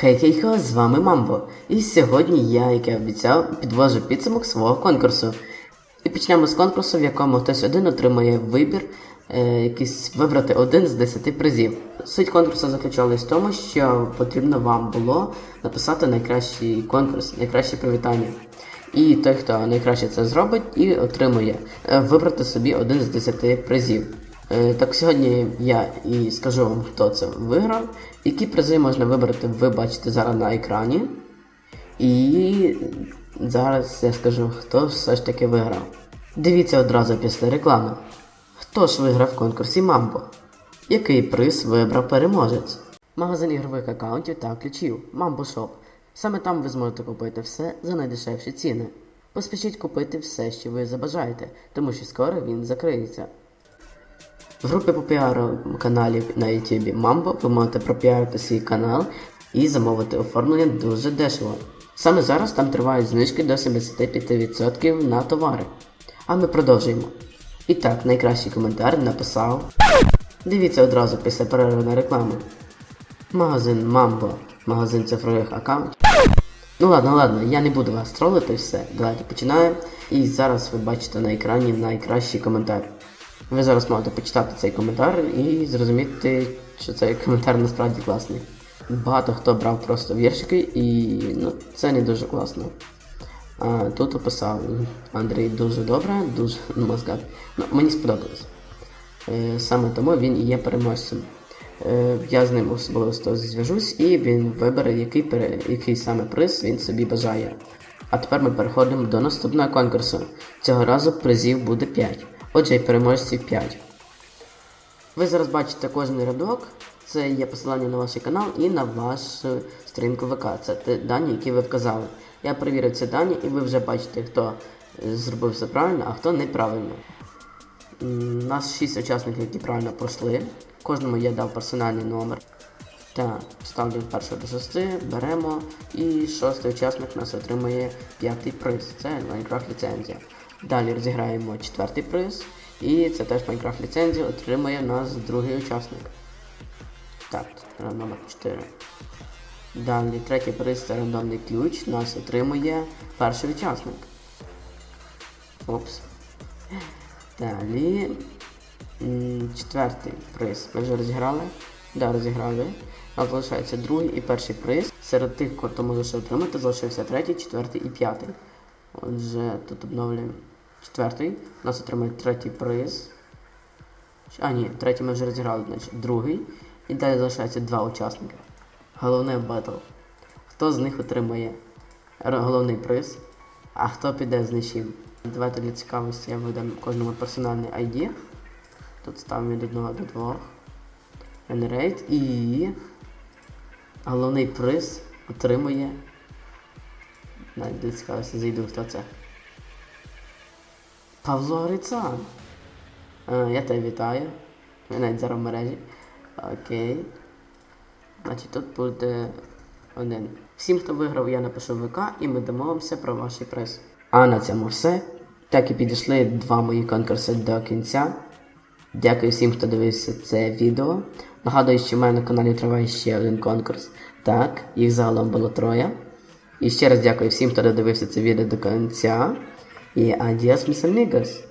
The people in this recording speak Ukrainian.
Хей хей хо, з вами Мамбо. І сьогодні я, як і обіцяв, підвожу підсумок свого конкурсу. І почнемо з конкурсу, в якому хтось один отримує вибір, е, якийсь вибрати один з 10 призів. Суть конкурсу заключалась в тому, що потрібно вам було написати найкращий конкурс, найкраще привітання. І той, хто найкраще це зробить, і отримує е, вибрати собі один з 10 призів. Е, Так сьогодні я і скажу вам, хто це виграв. Які призи можна вибрати, ви бачите зараз на екрані. І зараз я скажу, хто все ж таки виграв. Дивіться одразу після реклами. Хто ж виграв в конкурсі Мамбо? Який приз вибрав переможець? Магазин ігрових аккаунтів та ключів Mambo Shop. Саме там ви зможете купити все за найдешевші ціни. Поспішіть купити все, що ви забажаєте, тому що скоро він закриється. В групі по піару каналів на YouTube Mambo ви можете пропіарити свій канал і замовити оформлення дуже дешево. Саме зараз там тривають знижки до 75% на товари. А ми продовжуємо. І так, найкращий коментар написав. Дивіться одразу після перерви на рекламу. Магазин Mambo, магазин цифрових аккаунтів. Ну ладно, ладно, я не буду вас тролити все. Давайте починаємо. І зараз ви бачите на екрані найкращий коментар. Ви зараз можете почитати цей коментар і зрозуміти, що цей коментар насправді класний. Багато хто брав просто віршики і ну, це не дуже класно. А, тут описав Андрій дуже добре, дуже ну. Ну, мені сподобалось. Е, саме тому він і є переможцем. Е, я з ним особисто зв'яжусь і він вибере, який, пере- який саме приз він собі бажає. А тепер ми переходимо до наступного конкурсу. Цього разу призів буде 5. Отже, і переможців 5. Ви зараз бачите кожний рядок. Це є посилання на ваш канал і на вашу сторінку ВК. Це те дані, які ви вказали. Я перевірив ці дані, і ви вже бачите, хто е, зробив все правильно, а хто неправильно. У нас 6 учасників, які правильно пройшли. Кожному я дав персональний номер. Так, ставлю від першого до шести, беремо. І шостий учасник у нас отримує п'ятий приз. Це Minecraft ліцензія. Далі розіграємо четвертий приз. І це теж Minecraft ліцензія отримує у нас другий учасник. Так, номер 4. Далі третій приз це рандомний ключ. Нас отримує перший учасник. Опс. Далі. Четвертий приз. Ми вже розіграли? Да, розіграли. Нас залишається другий і перший приз. Серед тих, хто може ще отримати, залишився третій, четвертий і п'ятий. Отже, тут обновлюємо четвертий. У нас отримає третій приз. А, ні, третій ми вже розіграли, значить другий. І далі залишається два учасники. Головне батл. Хто з них отримає головний приз, а хто піде з нічим. Давайте для цікавості я видам кожному персональний ID. Тут ставимо від 1 до 2. Generate і головний приз отримує. Навіть для цікавості зайду, хто це. Павло Грицан. Е, Я тебе вітаю. Ми навіть зараз в мережі. Окей. Значить тут буде один. Всім, хто виграв, я напишу ВК і ми домовимося про ваш приз. А на цьому все. Так і підійшли два мої конкурси до кінця. Дякую всім, хто дивився це відео. Нагадую, що в мене на каналі триває ще один конкурс. Так, їх загалом було троє. І ще раз дякую всім, хто додивився це відео до кінця. І adios, mis амігос!